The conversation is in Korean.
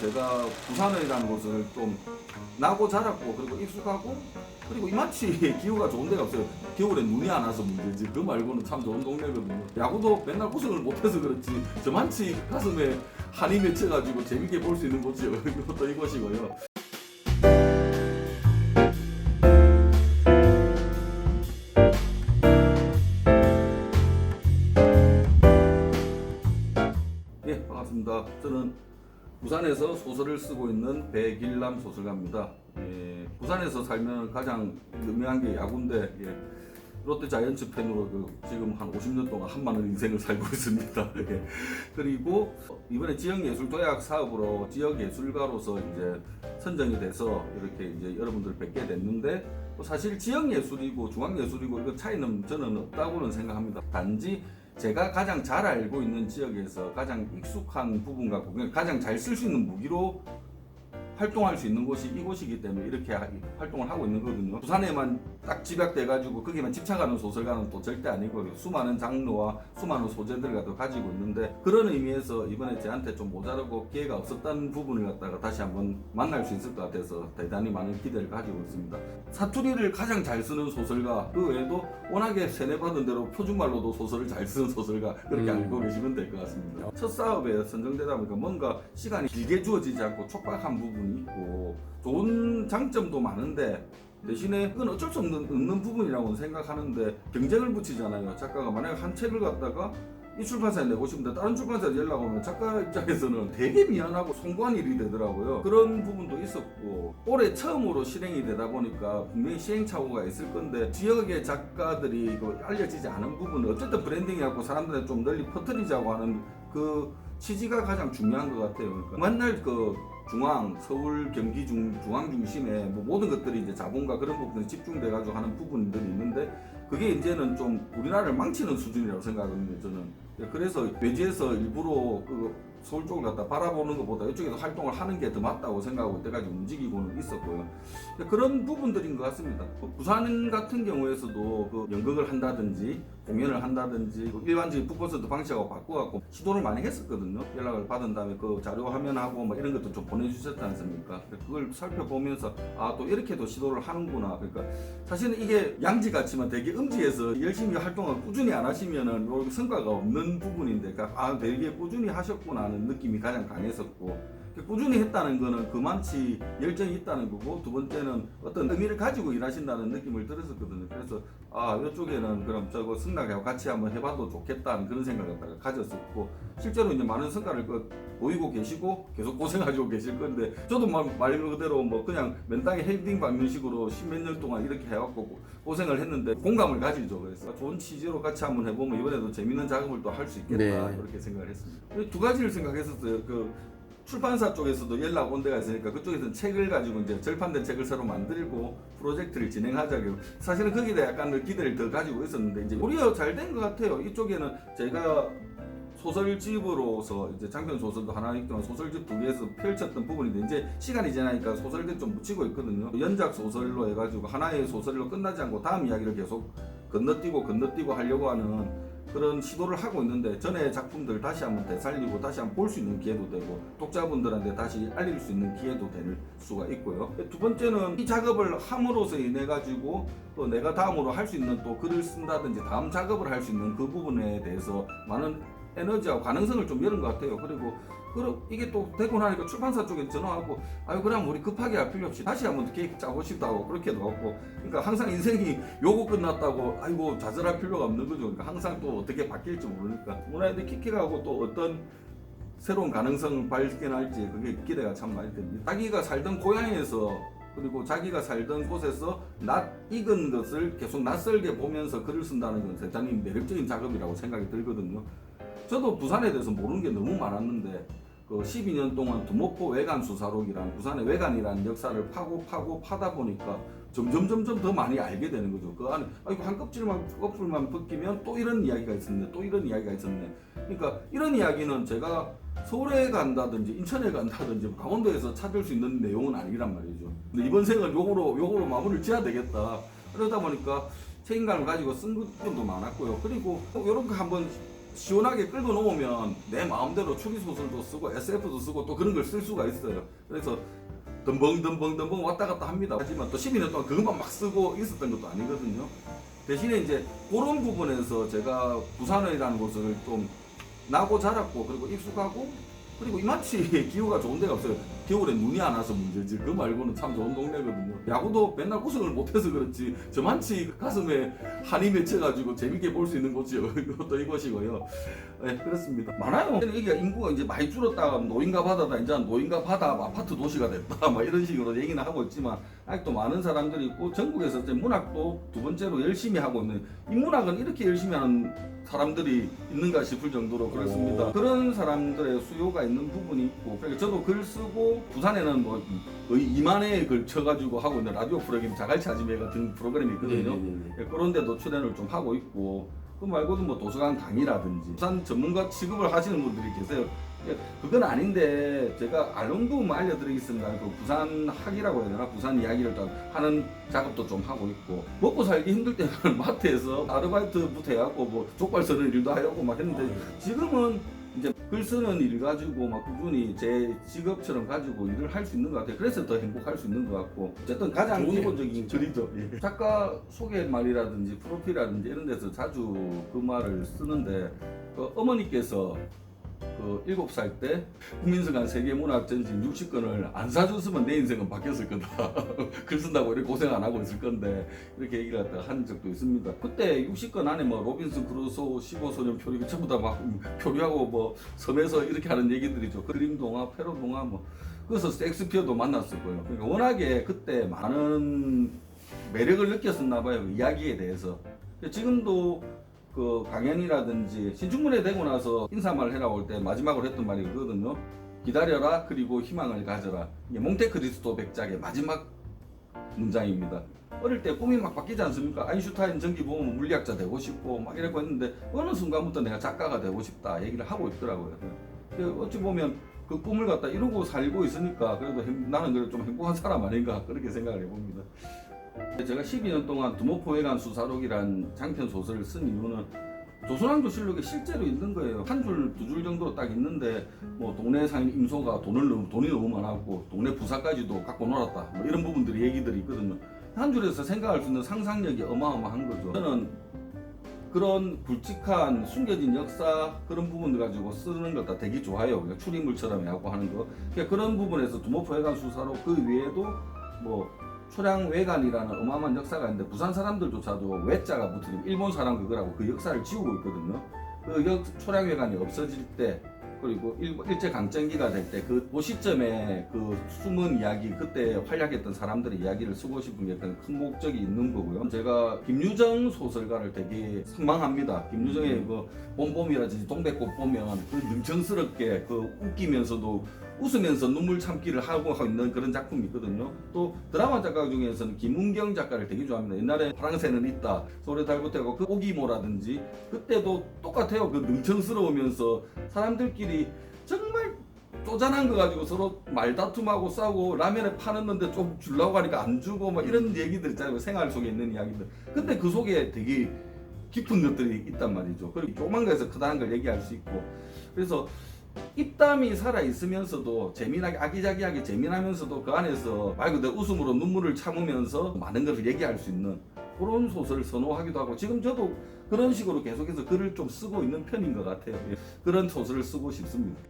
제가 부산이라는 곳을 좀 나고 자랐고 그리고 익숙하고 그리고 이마치 기후가 좋은 데가 없어요. 겨울에 눈이 안 와서 문제지. 그 말고는 참 좋은 동네거든요. 야구도 맨날 고생을 못해서 그렇지. 저만치 가슴에 한이 맺혀가지고 재밌게 볼 수 있는 곳이요. 이것도 이곳이고요. 예, 반갑습니다. 저는 부산에서 소설을 쓰고 있는 백일남 소설가입니다. 예, 부산에서 살면 가장 유명한 게 야구인데 예, 롯데 자이언츠 팬으로 그 지금 한 50년 동안 한만원 인생을 살고 있습니다. 예. 그리고 이번에 지역예술도약 사업으로 지역예술가로서 이제 선정이 돼서 이렇게 이제 여러분들 뵙게 됐는데 또 사실 지역예술이고 중앙예술이고 이거 차이는 저는 없다고는 생각합니다. 단지 제가 가장 잘 알고 있는 지역에서 가장 익숙한 부분과 가장 잘 쓸 수 있는 무기로 활동할 수 있는 곳이 이곳이기 때문에 이렇게 하- 활동을 하고 있는 거거든요. 부산에만 딱 집약돼가지고 거기만 집착하는 소설가는 또 절대 아니고 수많은 장르와 수많은 소재들을 갖다 가지고 있는데 그런 의미에서 이번에 저한테 좀 모자라고 기회가 없었던 부분을 갖다가 다시 한번 만날 수 있을 것 같아서 대단히 많은 기대를 가지고 있습니다. 사투리를 가장 잘 쓰는 소설가 그 외에도 워낙에 세뇌받은 대로 표준말로도 소설을 잘 쓰는 소설가 그렇게 음. 알고 계시면 될 것 같습니다. 첫 사업에 선정되다 보니까 뭔가 시간이 길게 주어지지 않고 촉박한 부분 이 있고 좋은 장점도 많은데 대신에 그건 어쩔 수 없는, 없는 부분이라고 생각하는데 경쟁을 붙이잖아요. 작가가 만약에 한 책을 갖다가 이 출판사에 내고 싶은데 다른 출판사에 연락 오면 작가 입장에서는 되게 미안하고 송구한 일이 되더라고요. 그런 부분도 있었고 올해 처음으로 실행이 되다 보니까 분명히 시행착오가 있을 건데 지역의 작가들이 이거 알려지지 않은 부분은 어쨌든 브랜딩이라고 사람들한테 좀 널리 퍼뜨리자고 하는 그 취지가 가장 중요한 것 같아요. 그러니까 맨날 그 중앙, 서울, 경기 중, 중앙 중심에 뭐 모든 것들이 이제 자본과 그런 부분이 집중돼 가지고 하는 부분들이 있는데 그게 이제는 좀 우리나라를 망치는 수준이라고 생각하거든요. 저는 그래서 외지에서 일부러 그 서울 쪽을 갖다 바라보는 것보다 이쪽에서 활동을 하는 게 더 맞다고 생각하고 이때까지 움직이고는 있었고요. 근데 그런 부분들인 것 같습니다. 그 부산 같은 경우에서도 그 연극을 한다든지 공연을 한다든지 그 일반적인 북콘서트 방식하고 바꿔갖고 시도를 많이 했었거든요. 연락을 받은 다음에 그 자료 화면하고 뭐 이런 것도 좀 보내주셨지 않습니까? 그걸 살펴보면서 아 또 이렇게도 시도를 하는구나. 그러니까 사실은 이게 양지 같지만 되게 음지에서 열심히 활동을 꾸준히 안 하시면은 요 성과가 없는 부분인데 그러니까 아 되게 꾸준히 하셨구나 하는 느낌이 가장 강했었고 꾸준히 했다는 거는 그만치 열정이 있다는 거고 두 번째는 어떤 의미를 가지고 일하신다는 느낌을 들었었거든요. 그래서 아 이쪽에는 그럼 저거 승낙하고 같이 한번 해봐도 좋겠다는 그런 생각을 갖다가 가졌었고 실제로 이제 많은 성과를 그 보이고 계시고 계속 고생하시고 계실 건데 저도 말, 말 그대로 뭐 그냥 맨땅에 헤딩 밟는 식으로 십몇 년 동안 이렇게 해왔고 고생을 했는데 공감을 가지죠. 그래서 좋은 취지로 같이 한번 해보면 이번에도 재밌는 작업을 또 할 수 있겠다 네. 이렇게 생각을 했습니다. 두 가지를 생각했었어요. 그 출판사 쪽에서도 연락 온 데가 있으니까 그쪽에서는 책을 가지고 이제 절판된 책을 새로 만들고 프로젝트를 진행하자고 사실은 거기에 대해 약간 기대를 더 가지고 있었는데 이제 오히려 잘된 것 같아요. 이쪽에는 제가 소설집으로서 이제 장편 소설도 하나 있지만 소설집 두 개에서 펼쳤던 부분인데 이제 시간이 지나니까 소설들 좀 묻히고 있거든요. 연작 소설로 해가지고 하나의 소설로 끝나지 않고 다음 이야기를 계속 건너뛰고 건너뛰고 하려고 하는 그런 시도를 하고 있는데 전에 작품들 다시 한번 되살리고 다시 한번 볼 수 있는 기회도 되고 독자분들한테 다시 알릴 수 있는 기회도 될 수가 있고요. 두 번째는 이 작업을 함으로써 인해 가지고 또 내가 다음으로 할 수 있는 또 글을 쓴다든지 다음 작업을 할 수 있는 그 부분에 대해서 많은 에너지와 가능성을 좀 열은 것 같아요. 그리고 그럼 이게 또 되고 나니까 출판사 쪽에 전화하고 아유 그냥 우리 급하게 할 필요 없이 다시 한번 계획 짜고 싶다고 그렇게도 하고 그러니까 항상 인생이 요거 끝났다고 아이고 좌절할 필요가 없는 거죠. 그러니까 항상 또 어떻게 바뀔지 모르니까 문화에도 킥킥하고 또 어떤 새로운 가능성을 발견할지 그게 기대가 참 많이 됩니다. 자기가 살던 고향에서 그리고 자기가 살던 곳에서 낯 익은 것을 계속 낯설게 보면서 글을 쓴다는 건 대단히 매력적인 작업이라고 생각이 들거든요. 저도 부산에 대해서 모르는 게 너무 많았는데 그 12년 동안 두목포 외관 수사록이라는 부산의 외관이라는 역사를 파고 파고 파다 보니까 점점 점점 더 많이 알게 되는 거죠. 그 안에 아이고 한 껍질만 껍질만 벗기면 또 이런 이야기가 있었네, 또 이런 이야기가 있었네. 그러니까 이런 이야기는 제가 서울에 간다든지 인천에 간다든지 강원도에서 찾을 수 있는 내용은 아니란 말이죠. 근데 이번 생은 요거로 요거로 마무리를 지어야 되겠다. 그러다 보니까 책임감을 가지고 쓴 것도 많았고요. 그리고 이런 거 한번 시원하게 끌고 놓으면 내 마음대로 추리 소설도 쓰고 SF도 쓰고 또 그런 걸 쓸 수가 있어요. 그래서 덤벙덤벙덤벙 왔다 갔다 합니다. 하지만 또 12년 동안 그것만 막 쓰고 있었던 것도 아니거든요. 대신에 이제 그런 부분에서 제가 부산이라는 곳을 좀 나고 자랐고 그리고 익숙하고 그리고 이만치 기후가 좋은 데가 없어요. 겨울에 눈이 안 와서 문제지. 그거 말고는 참 좋은 동네거든요. 야구도 맨날 우승을 못해서 그렇지 저만치 가슴에 한이 맺혀가지고 재밌게 볼 수 있는 곳이요. 이것도 이곳이고요. 네, 그렇습니다. 많아요. 여기가 인구가 이제 많이 줄었다가 노인가 바다다 이제 노인가 바다 아파트 도시가 됐다. 막 이런 식으로 얘기는 하고 있지만 아직도 많은 사람들이 있고 전국에서 이제 문학도 두 번째로 열심히 하고 있는 이 문학은 이렇게 열심히 하는 사람들이 있는가 싶을 정도로 그렇습니다. 오. 그런 사람들의 수요가 있는 부분이 있고 그러니까 저도 글 쓰고 부산에는 뭐 거의 2만 회에 걸쳐가지고 하고 있는 라디오 프로그램 자갈치 아지매 같은 프로그램이 있거든요. 네네네. 예, 그런 데도 출연을 좀 하고 있고 그 말고도 뭐 도서관 강의라든지 부산 전문가 취급을 하시는 분들이 계세요. 예, 그건 아닌데 제가 알롱도 알려드리겠습니다. 그 부산 학이라고 해야 되나 부산 이야기를 좀 하는 작업도 좀 하고 있고 먹고 살기 힘들 때는 마트에서 아르바이트부터 해갖고 뭐 족발 쓰는 일도 하려고 막 했는데 지금은 이제 글 쓰는 일 가지고 막 꾸준히 제 직업처럼 가지고 일을 할 수 있는 것 같아요. 그래서 더 행복할 수 있는 것 같고 어쨌든 가장. 기본적인 글이죠. 예. 작가 소개말이라든지 프로필이라든지 이런 데서 자주 그 말을 쓰는데 그 어머니께서 그 7살 때 국민서관 세계문학전집 60권을 안 사줬으면 내 인생은 바뀌었을 거다. 글 쓴다고 이렇게 고생 안 하고 있을 건데 이렇게 얘기를 갖다 한 적도 있습니다. 그때 60권 안에 뭐 로빈슨 크루소 15소년 표류 전부 다 막 표류하고 뭐 섬에서 이렇게 하는 얘기들이죠. 그림 동화, 페로 동화 뭐 그래서 섹스피어도 만났었고요. 그러니까 워낙에 그때 많은 매력을 느꼈었나 봐요. 그 이야기에 대해서. 지금도 그 강연이라든지 신춘문예 되고 나서 인사말 해라고 할때 마지막으로 했던 말이 그거든요. 기다려라 그리고 희망을 가져라. 이게 몽테크리스토 백작의 마지막 문장입니다. 어릴 때 꿈이 막 바뀌지 않습니까? 아인슈타인 전기 보면 물리학자 되고 싶고 막 이러고 했는데 어느 순간부터 내가 작가가 되고 싶다 얘기를 하고 있더라고요. 근데 어찌 보면 그 꿈을 갖다 이루고 살고 있으니까 그래도 행- 나는 그래도 좀 행복한 사람 아닌가 그렇게 생각을 해봅니다. 제가 12년 동안 두모포회관 수사록이란 장편 소설을 쓴 이유는 조선왕조 실록에 실제로 있는 거예요. 한 줄, 두 줄 정도 딱 있는데 뭐 동네 상인 임소가 돈을 너무 돈이 너무 많았고 동네 부사까지도 갖고 놀았다. 뭐 이런 부분들이 얘기들이 있거든요. 한 줄에서 생각할 수 있는 상상력이 어마어마한 거죠. 저는 그런 굵직한 숨겨진 역사 그런 부분들 가지고 쓰는 것다 되게 좋아요. 그냥 추리물처럼 하고 하는 거. 그러니까 그런 부분에서 두모포 회관 수사로 그 외에도 뭐 초량 외관이라는 어마어마한 역사가 있는데 부산 사람들조차도 외자가 붙으면 일본 사람 그거라고 그 역사를 지우고 있거든요. 그 역, 초량 외관이 없어질 때 그리고 일, 일제 강점기가 될 때 그 시점에 그 숨은 이야기 그때 활약했던 사람들의 이야기를 쓰고 싶은 게큰 목적이 있는 거고요. 제가 김유정 소설가를 되게 선망합니다. 김유정의 그 봄봄이라든지 동백꽃 보면 그 능청스럽게 그 웃기면서도 웃으면서 눈물 참기를 하고 있는 그런 작품이 있거든요. 또 드라마 작가 중에서는 김은경 작가를 되게 좋아합니다. 옛날에 파랑새는 있다, 소리 달부터고 그 오기모라든지 그때도 똑같아요. 그 능청스러우면서 사람들끼리 정말 쪼잔한 거 가지고 서로 말다툼하고 싸우고 라면에 파는데 좀 주려고 하니까 안 주고 막 이런 얘기들 있잖아요. 생활 속에 있는 이야기들. 근데 그 속에 되게 깊은 것들이 있단 말이죠. 그리고 조그만 거에서 크다는 걸 얘기할 수 있고. 그래서 입담이 살아 있으면서도 재미나게 아기자기하게 재미나면서도 그 안에서 말 그대로 웃음으로 눈물을 참으면서 많은 것을 얘기할 수 있는 그런 소설을 선호하기도 하고 지금 저도 그런 식으로 계속해서 글을 좀 쓰고 있는 편인 것 같아요. 예. 그런 소설을 쓰고 싶습니다.